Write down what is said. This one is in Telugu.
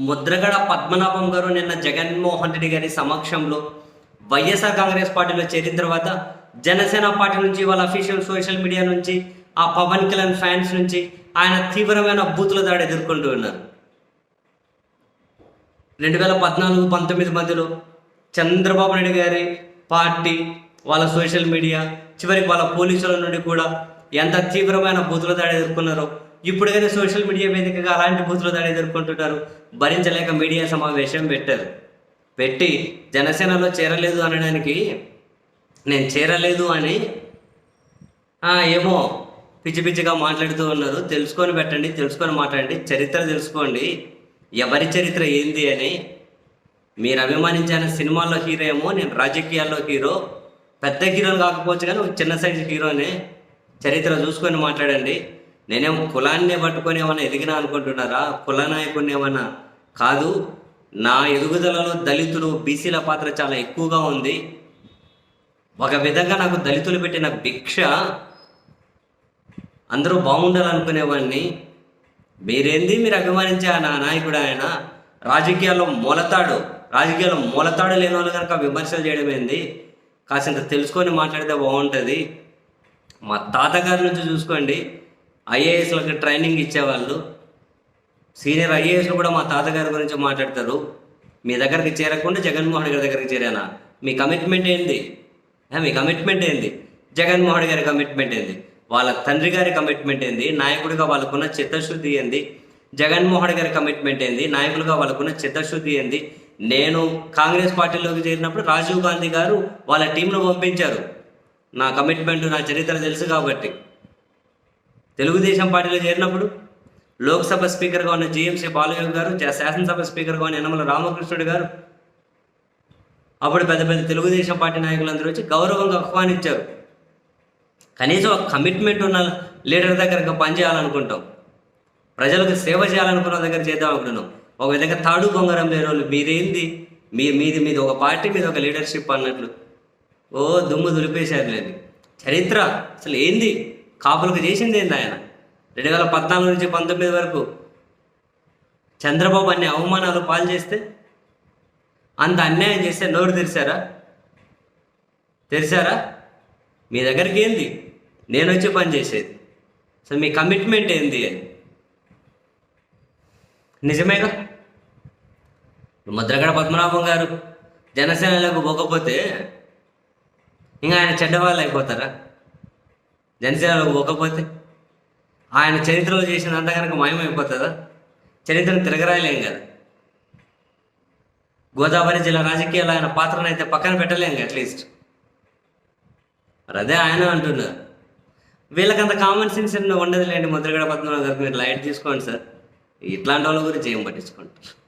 ముద్రగడ పద్మనాభం గారు నిన్న జగన్మోహన్ రెడ్డి గారి సమక్షంలో వైఎస్ఆర్ కాంగ్రెస్ పార్టీలో చేరిన తర్వాత జనసేన పార్టీ నుంచి వాళ్ళ అఫీషియల్ సోషల్ మీడియా నుంచి ఆ పవన్ కళ్యాణ్ ఫ్యాన్స్ నుంచి ఆయన తీవ్రమైన బూతుల దాడి ఎదుర్కొంటూ ఉన్నారు. రెండు వేల పద్నాలుగు పంతొమ్మిది మధ్యలో చంద్రబాబు నాయుడు గారి పార్టీ వాళ్ళ సోషల్ మీడియా చివరికి వాళ్ళ పోలీసుల నుండి కూడా ఎంత తీవ్రమైన బూతుల దాడి ఎదుర్కొన్నారో ఇప్పుడు సోషల్ మీడియా వేదికగా అలాంటి బూతులు దాడి ఎదుర్కొంటుంటారు. భరించలేక మీడియా సమావేశం పెట్టారు. పెట్టి జనసేనలో చేరలేదు అనడానికి నేను చేరలేదు అని ఏమో పిచ్చి పిచ్చిగా మాట్లాడుతూ ఉన్నారు. తెలుసుకొని పెట్టండి తెలుసుకొని మాట్లాడండి. చరిత్ర తెలుసుకోండి. ఎవరి చరిత్ర ఏంది అని మీరు అభిమానించిన సినిమాల్లో హీరో ఏమో నేను రాజకీయాల్లో హీరో పెద్ద హీరోని కాకపోవచ్చు కానీ ఒక చిన్న సైజు హీరోనే చరిత్ర చూసుకొని మాట్లాడండి. నేనేం కులాన్నే పట్టుకొని ఏమైనా ఎదిగినా అనుకుంటున్నారా? కుల నాయకుడిని ఏమన్నా? కాదు నా ఎదుగుదలలో దళితులు బీసీల పాత్ర చాలా ఎక్కువగా ఉంది. ఒక విధంగా నాకు దళితులు పెట్టిన భిక్ష అందరూ బాగుండాలనుకునేవాడిని. మీరేంది? మీరు అభిమానించే ఆ నా నాయకుడు ఆయన. రాజకీయాల్లో మూలతాడు. రాజకీయాల్లో మూలతాడు లేని వాళ్ళు కనుక విమర్శలు చేయడం ఏంది? కాసింత తెలుసుకొని మాట్లాడితే బాగుంటుంది. మా తాతగారి నుంచి చూసుకోండి. ఐఏఎస్లకు ట్రైనింగ్ ఇచ్చేవాళ్ళు. సీనియర్ ఐఏఎస్లు కూడా మా తాతగారి గురించి మాట్లాడతారు. మీ దగ్గరికి చేరకుండా జగన్మోహన్ గారి దగ్గరికి చేరానా? మీ కమిట్మెంట్ ఏంది? మీ కమిట్మెంట్ ఏంది? జగన్మోహన్ గారి కమిట్మెంట్ ఏంది? వాళ్ళ తండ్రి గారి కమిట్మెంట్ ఏంది? నాయకుడిగా వాళ్ళకున్న చిత్తశుద్ధి ఏంది? జగన్మోహన్ గారి కమిట్మెంట్ ఏంది? నాయకులుగా వాళ్ళకున్న చిత్తశుద్ధి ఏంది? నేను కాంగ్రెస్ పార్టీలోకి చేరినప్పుడు రాజీవ్ గాంధీ గారు వాళ్ళ టీంను పంపించారు. నా కమిట్మెంట్ నా చరిత్ర తెలుసు కాబట్టి. తెలుగుదేశం పార్టీలో చేరినప్పుడు లోక్సభ స్పీకర్గా ఉన్న జిఎంసీ బాలయోగి గారు శాసనసభ స్పీకర్గా ఉన్న యనమల రామకృష్ణుడు గారు అప్పుడు పెద్ద పెద్ద తెలుగుదేశం పార్టీ నాయకులందరూ వచ్చి గౌరవంగా ఆహ్వానించారు. కనీసం ఒక కమిట్మెంట్ ఉన్న లీడర్ దగ్గర పనిచేయాలనుకుంటాం. ప్రజలకు సేవ చేయాలనుకున్న దగ్గర చేద్దాం అనుకుంటున్నాం. ఒక విధంగా తాడు బొంగరం లేని వాళ్ళు మీరేంది? మీ మీది మీది ఒక పార్టీ మీద ఒక లీడర్షిప్ అన్నట్లు. ఓ దుమ్ము దులిపేశారు లేదు చరిత్ర అసలు ఏంది? కాపులకు చేసింది ఏంది ఆయన? రెండు వేల పద్నాలుగు నుంచి పంతొమ్మిది వరకు చంద్రబాబు అన్ని అవమానాలు పాలు చేస్తే అంత అన్యాయం చేస్తే నోరు తెరిచారా? తెరిచారా? మీ దగ్గరికి ఏంది? నేను వచ్చి పని చేసేది. సో మీ కమిట్మెంట్ ఏంది అని. నిజమేగా ముద్రగడ పద్మనాభం గారు జనసేనలోకి పోకపోతే ఇంకా ఆయన చెడ్డవాళ్ళు అయిపోతారా? జనసేనలోకి పోకపోతే ఆయన చరిత్రలో చేసినంత కనుక మాయమైపోతుందా చరిత్రను తిరగరాయలేం కదా. గోదావరి జిల్లా రాజకీయాల్లో ఆయన పాత్రను అయితే పక్కన పెట్టలేం అట్లీస్ట్. మరి అదే ఆయన అంటున్నారు. వీళ్ళకంత కామన్ సెన్స్ ఉండదులేండి ముద్రగడ పద్మనాభం గారికి మీరు లైట్ తీసుకోండి సార్. ఇట్లాంటి వాళ్ళ గురించి ఏం పట్టించుకుంటారు